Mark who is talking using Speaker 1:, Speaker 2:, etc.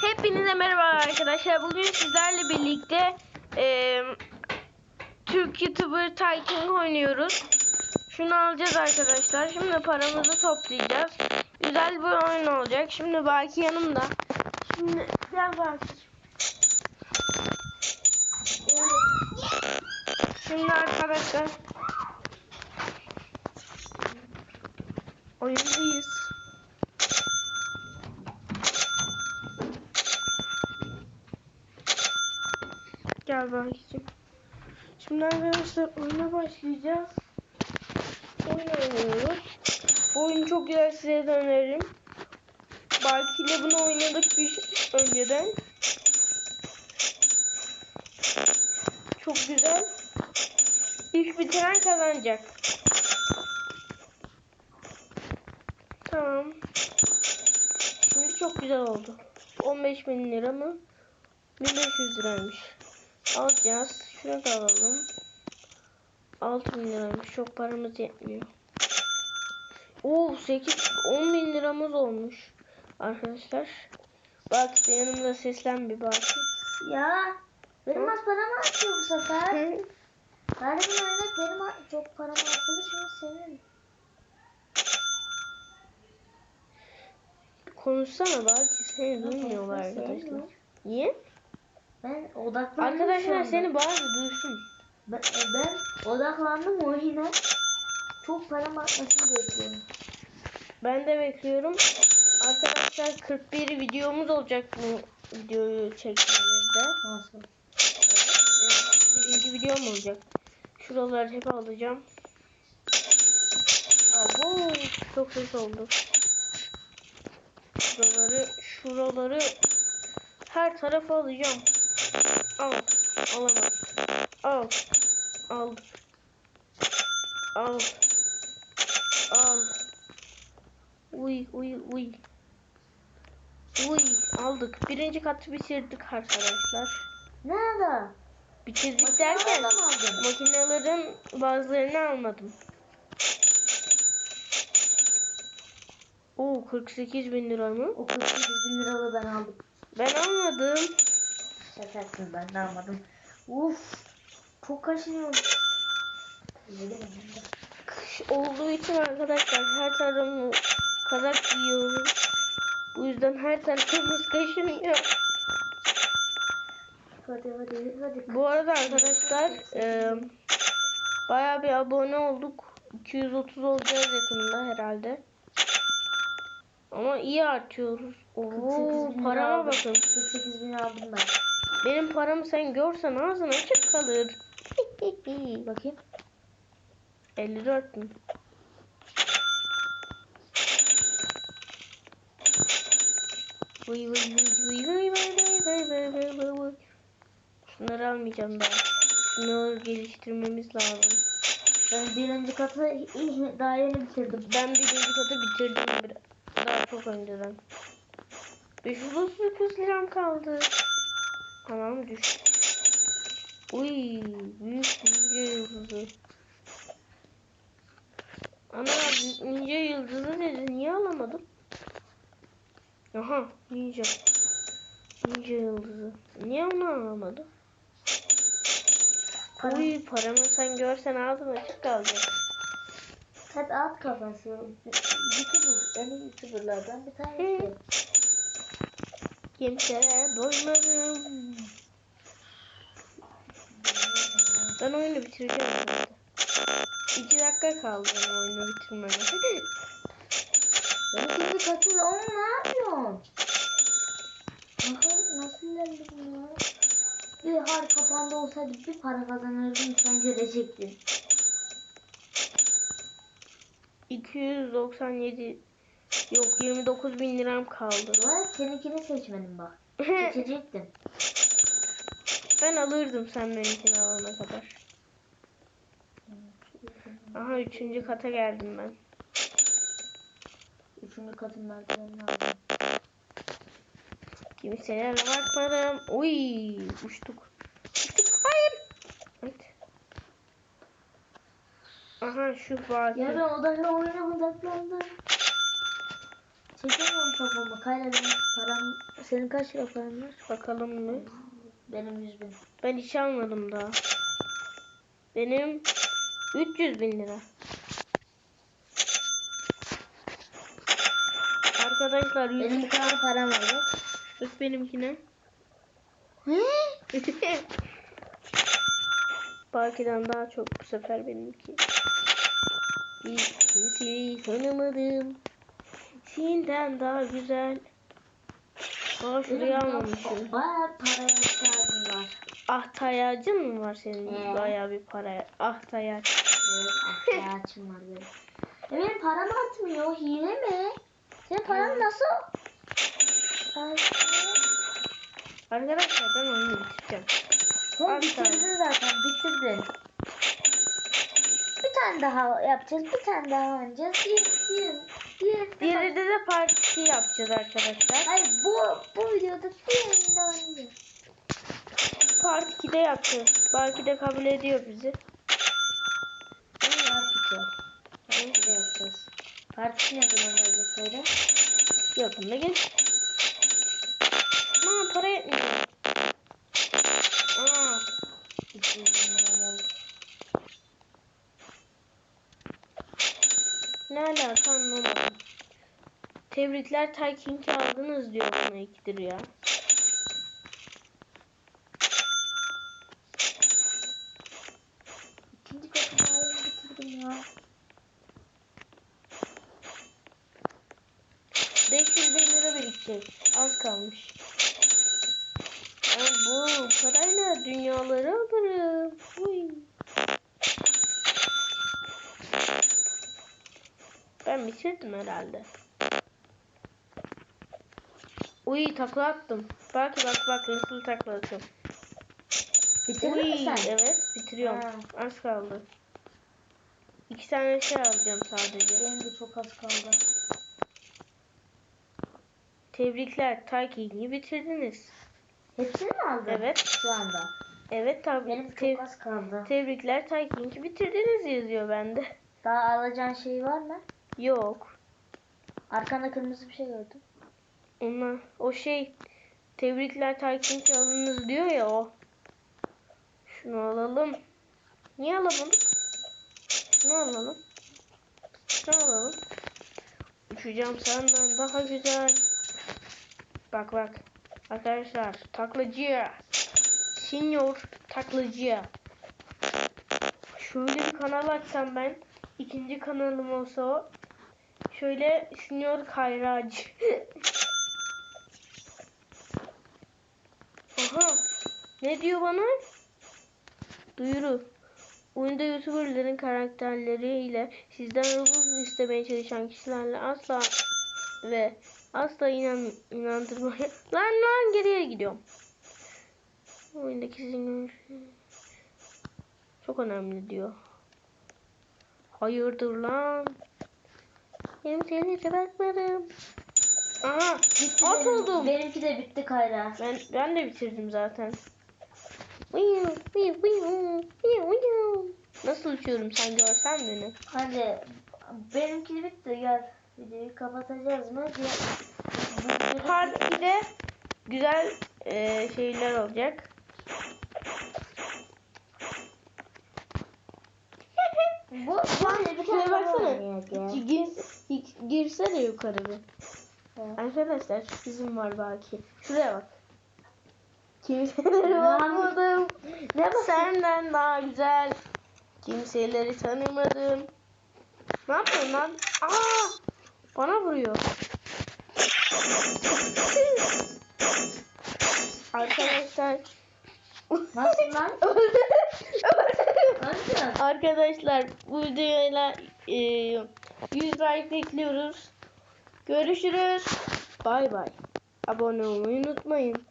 Speaker 1: Hepinize merhaba arkadaşlar. Bugün sizlerle birlikte e, Türk YouTuber Tycoon oynuyoruz. Şunu alacağız arkadaşlar. Şimdi paramızı toplayacağız. Güzel bir oyun olacak. Şimdi Baki yanımda. Şimdi gel Baki. Şimdi arkadaşlar oyundayız. Baki'cim. Şimdi arkadaşlar oyuna başlayacağız. Oyun oynuyoruz. Bu oyunu çok güzel size de öneririm. Baki ile bunu oynadık bir önceden. Çok güzel. İlk bitiren kazanacak. Tamam. Şimdi çok güzel oldu. 15 bin lira mı? 1500 liraymış. Alacağız. Şunu da alalım. 6 bin liraymış. Çok paramız yetmiyor. Oo 8 10 bin liramız olmuş. Arkadaşlar. Bak yanımda seslen bir bak.
Speaker 2: Ya benim az param artıyor bu sefer. Gün oynadık benim çok param artıyor şimdi senin.
Speaker 1: Konuşsana belki seni duymuyorlar arkadaşlar. Niye?
Speaker 2: Ben odaklandım
Speaker 1: Arkadaşlar seni bazı duysun.
Speaker 2: Ben, ben odaklandım oyuna. Çok param artmasını bekliyorum.
Speaker 1: Ben de bekliyorum. Arkadaşlar 41 videomuz olacak bu videoyu çektiğimizde.
Speaker 2: Nasıl?
Speaker 1: Birinci videom olacak. Şuraları hep alacağım. Abo çok ses oldu. Şuraları, şuraları her tarafa alacağım. Al, alamadım. Al, al, al, al. Uy, uy, uy. Uy, aldık. Birinci katı bitirdik arkadaşlar.
Speaker 2: Nerede?
Speaker 1: Bitirdik derken
Speaker 2: Makineden aldın.
Speaker 1: makinelerin bazılarını almadım. Oo 48 bin lira mı?
Speaker 2: O 48 bin liralı ben aldım.
Speaker 1: Ben almadım.
Speaker 2: Şakasın ben de almadım. Uf. Çok kaşınıyorum.
Speaker 1: Kış olduğu için arkadaşlar her tarafımı kazak giyiyorum. Bu yüzden her tarafımız kaşınıyor.
Speaker 2: Hadi hadi hadi.
Speaker 1: Bu arada arkadaşlar e, bayağı bir abone olduk. 230 olacağız yakında herhalde. Ama iyi artıyoruz.
Speaker 2: 48
Speaker 1: Oo parama bakın.
Speaker 2: 48 bin aldım ben.
Speaker 1: Benim paramı sen görsen ağzın açık kalır.
Speaker 2: Bakayım.
Speaker 1: 54 bin. Vıy vıy vıy vıy vıy vıy vıy vıy vıy vıy. Şunları almayacağım daha. Şunları geliştirmemiz lazım.
Speaker 2: Ben birinci katı daha yeni bitirdim.
Speaker 1: Ben birinci katı bitirdim bir, daha çok önceden. 539 liram kaldı. Anam düştü. Uy, büyük ninja yıldızı. Ana ninja yıldızı dedi. Niye alamadım? Aha ninja. Ninja yıldızı. Niye onu alamadım?
Speaker 2: Param-
Speaker 1: Uy paramı sen görsen ağzın açık kalacak.
Speaker 2: Hep at kafası. YouTuber, en iyi YouTuberlardan bir tanesi.
Speaker 1: Kimselere doymadım. Ben oyunu bitireceğim herhalde. İki dakika kaldı benim oyunu bitirmeme.
Speaker 2: Ben ikinci katı onu ne yapıyorsun? Nasıl, nasıl ilerledim ya? Bir har kapandı olsaydı bir para kazanırdım sen görecektin.
Speaker 1: 297 yok 29 bin liram kaldı.
Speaker 2: Var seninkini seçmedim bak. Seçecektim.
Speaker 1: Ben alırdım sen benimkini alana kadar. Aha üçüncü kata geldim ben.
Speaker 2: Üçüncü katın merdivenini aldım.
Speaker 1: Kimselere bakmadım. Uy uçtuk. Uçtuk. Hayır. Evet. Aha şu baki.
Speaker 2: Ya ben odakla oyuna odaklandım. Çekemiyorum kafamı. Kayla benim param. Senin kaç lira paran var?
Speaker 1: Bakalım mı?
Speaker 2: Benim 100 bin.
Speaker 1: Ben hiç almadım daha. Benim 300 bin lira. Arkadaşlar yüz-
Speaker 2: Benim bu kadar param var. bak.
Speaker 1: Bak benimkine. Baki'den daha çok bu sefer benimki. Hiç kimseyi tanımadım. Senden daha güzel. Aa şurayı almamışım.
Speaker 2: Bayağı paraya ihtiyacım var.
Speaker 1: Ahtayacın mı var senin?
Speaker 2: Ee?
Speaker 1: Bayağı bir paraya. Ahtayaç.
Speaker 2: Evet ihtiyacım var benim. E benim param atmıyor. Hile mi? Senin paran nasıl? Ay,
Speaker 1: Arkadaşlar ben oyunu bitireceğim.
Speaker 2: Sen bitirdin zaten. Bitirdin. Bir tane daha yapacağız. Bir tane daha oynayacağız. Diğer, diğer, diğer,
Speaker 1: Diğeri de de partisi yapacağız arkadaşlar.
Speaker 2: Hayır bu bu videoda diğerinde oynayacağız.
Speaker 1: Part 2'de yapacağız. Belki de kabul ediyor bizi.
Speaker 2: Var bitiyor. Parti de yapacağız. Partisi ne zaman gelecek öyle?
Speaker 1: Yakında gel. Aman para yetmiyor. Aa,
Speaker 2: 200 bin lira oldu.
Speaker 1: ne alaka anlamadım. Tebrikler Tayking'i aldınız diyor bana ikidir ya.
Speaker 2: İkinci kapıyı bitirdim ya.
Speaker 1: 500 bin lira birikecek. Az kalmış. Ben bu parayla dünyaları alırım. Uy. Ben bitirdim herhalde. Uy takla attım. Bak bak bak nasıl takla atıyorum.
Speaker 2: Bitirdin mi sen?
Speaker 1: Evet bitiriyorum.
Speaker 2: Ha.
Speaker 1: Az kaldı. İki tane şey alacağım sadece.
Speaker 2: Benim de çok az kaldı.
Speaker 1: Tebrikler Tayking'i bitirdiniz.
Speaker 2: Hepsini mi aldın?
Speaker 1: Evet.
Speaker 2: Şu anda.
Speaker 1: Evet tabii.
Speaker 2: Benim çok az kaldı.
Speaker 1: Tebrikler Tayking'i bitirdiniz yazıyor bende.
Speaker 2: Daha alacağın şey var mı?
Speaker 1: Yok.
Speaker 2: Arkanda kırmızı bir şey gördüm.
Speaker 1: Ona o şey tebrikler Tayking'i alınız diyor ya o. Şunu alalım. Niye alamadık? Şunu alalım. Şunu alalım. Uçacağım senden daha güzel. Bak bak. Arkadaşlar taklacı. Senior taklacı. Şöyle bir kanal açsam ben. ikinci kanalım olsa o. Şöyle Senior Kayracı. Aha. Ne diyor bana? Duyuru. Oyunda YouTuber'ların karakterleriyle sizden rubuz istemeye çalışan kişilerle asla ve asla inan inandırmaya lan lan geriye gidiyorum. Oyundaki sizin çok önemli diyor. Hayırdır lan? Benim seni sebeplerim. Aha
Speaker 2: Bitti
Speaker 1: At
Speaker 2: benim-
Speaker 1: oldum.
Speaker 2: Benimki de bitti Kayra.
Speaker 1: ben ben de bitirdim zaten. Nasıl uçuyorum sen görsen beni.
Speaker 2: Hadi benimki bitti gel. Videoyu kapatacağız mı? Videoda-
Speaker 1: Part 2'de güzel e, şeyler olacak.
Speaker 2: Bu böyle bir tane
Speaker 1: baksana. Gir, gir- girsene yukarı bir.
Speaker 2: Evet.
Speaker 1: Arkadaşlar bizim var belki. Şuraya bak. Kimseleri bakmadım.
Speaker 2: Ne?
Speaker 1: Senden daha güzel. Kimseleri tanımadım. Ne yapıyorsun lan? Aa! Bana vuruyor. Arkadaşlar
Speaker 2: Nasıl lan?
Speaker 1: öldü. Öldü.
Speaker 2: Nasıl?
Speaker 1: Arkadaşlar bu videoyla e, 100 like bekliyoruz. Görüşürüz. Bay bay. Abone olmayı unutmayın.